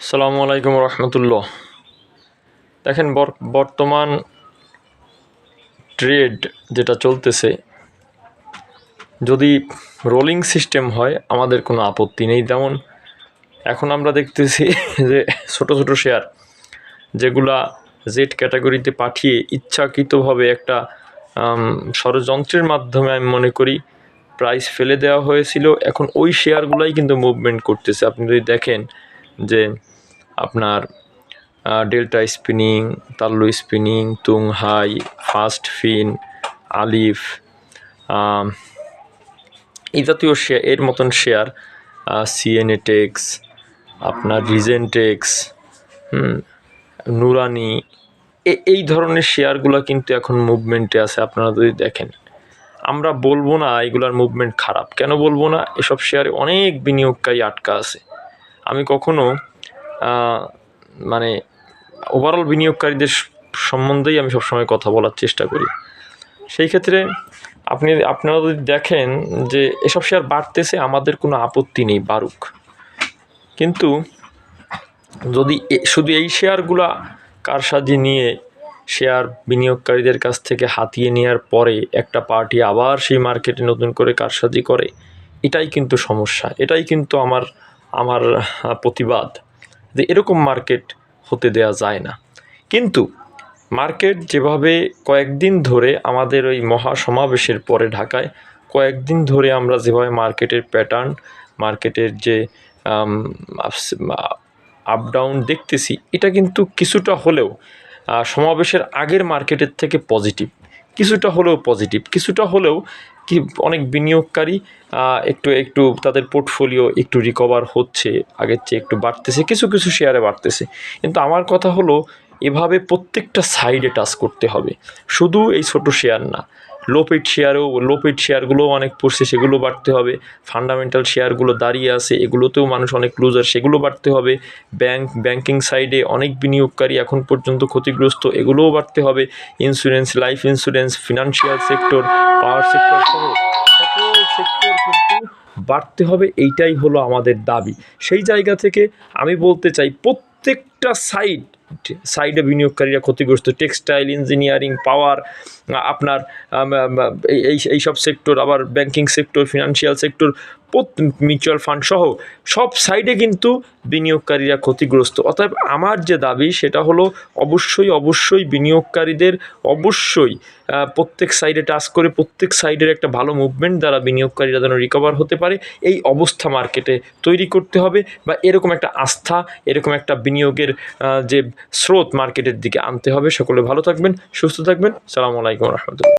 সালামু আলাইকুম রহমতুল্লাহ। দেখেন, বর- বর্তমান ট্রেড যেটা চলতেছে, যদি রোলিং সিস্টেম হয়, আমাদের কোনো আপত্তি নেই। যেমন, এখন আমরা দেখতেছি যে ছোট ছোট শেয়ার যেগুলা জেড ক্যাটাগরিতে পাঠিয়ে ইচ্ছাকৃতভাবে একটা ষড়যন্ত্রের মাধ্যমে আমি মনে করি প্রাইস ফেলে দেওয়া হয়েছিল। এখন ওই শেয়ারগুলাই কিন্তু মুভমেন্ট করতেছে। আপনি যদি দেখেন যে আপনার ডেল্টা স্পিনিং তাল্লু স্পিনিং তুং হাই ফাস্ট ফিন আলিফ এই জাতীয় শেয়ার এর মতন শেয়ার সিএনএ টেক্স আপনার রিজেন্টেক্স নুরানি এই ধরনের শেয়ারগুলো কিন্তু এখন মুভমেন্টে আছে, আপনারা যদি দেখেন। আমরা বলব না এগুলার মুভমেন্ট খারাপ। কেন বলব না? এসব শেয়ারে অনেক বিনিয়োগকারী আটকা আছে। আমি কখনো মানে ওভারঅল বিনিয়োগকারীদের সম্বন্ধেই আমি সবসময় কথা বলার চেষ্টা করি। সেই ক্ষেত্রে আপনি, আপনারা যদি দেখেন যে এসব শেয়ার বাড়তেছে, আমাদের কোনো আপত্তি নেই, বাড়ুক। কিন্তু যদি শুধু এই শেয়ারগুলা কারসাজি নিয়ে শেয়ার বিনিয়োগকারীদের কাছ থেকে হাতিয়ে নেওয়ার পরে একটা পার্টি আবার সেই মার্কেটে নতুন করে কারসাজি করে, এটাই কিন্তু সমস্যা। এটাই কিন্তু আমার আমার প্রতিবাদ। যে এরকম মার্কেট হতে দেয়া যায় না। কিন্তু মার্কেট যেভাবে কয়েকদিন ধরে আমাদের ওই মহা সমাবেশের পরে ঢাকায়, কয়েকদিন ধরে আমরা যেভাবে মার্কেটের প্যাটার্ন মার্কেটের যে আপ ডাউন দেখতেছি, এটা কিন্তু কিছুটা হলেও সমাবেশের আগের মার্কেটের থেকে পজিটিভ কিছুটা হলেও পজিটিভ কিছুটা হলেও কি অনেক বিনিয়োগকারী একটু একটু তাদের পোর্টফোলিও একটু রিকভার হচ্ছে, আগের চেয়ে একটু বাড়তেছে, কিছু কিছু শেয়ারে বাড়তেছে। কিন্তু আমার কথা হলো, এভাবে প্রত্যেকটা সাইডে টাচ করতে হবে। শুধু এই ছোট শেয়ার না লোপেড শেয়ারও লোপেড শেয়ারগুলোও অনেক পড়ছে, সেগুলো বাড়তে হবে। ফান্ডামেন্টাল শেয়ারগুলো দাঁড়িয়ে আছে, এগুলোতেও মানুষ অনেক লুজার সেগুলো বাড়তে হবে। ব্যাংক ব্যাংকিং সাইডে অনেক বিনিয়োগকারী এখন পর্যন্ত ক্ষতিগ্রস্ত, এগুলোও বাড়তে হবে। Insurance life insurance financial sector power sector সহ সেক্টর কিন্তু বাড়তে হবে, এইটাই হলো আমাদের দাবি। সেই জায়গা থেকে আমি বলতে চাই, প্রত্যেকটা সাইড সাইডে বিনিয়োগকারীরা ক্ষতিগ্রস্ত, টেক্সটাইল, ইঞ্জিনিয়ারিং, পাওয়ার আপনার এই- এইসব সেক্টর আবার banking sector financial sector mutual fund সহ সব সাইডে কিন্তু বিনিয়োগকারীরা ক্ষতিগ্রস্ত। অতএব আমার যে দাবি, সেটা হলো অবশ্যই অবশ্যই বিনিয়োগকারীদের অবশ্যই প্রত্যেক সাইডে টাচ করে প্রত্যেক সাইডের একটা ভালো মুভমেন্ট দ্বারা বিনিয়োগকারীরা যেন রিকভার হতে পারে। এই অবস্থা মার্কেটে তৈরি করতে হবে বা এরকম একটা আস্থা, এরকম একটা বিনিয়োগের যে স্রোত মার্কেটের দিকে আনতে হবে। সকলে ভালো থাকবেন, সুস্থ থাকবেন। সালামু আলাইকুম রহমতুল্লাহ।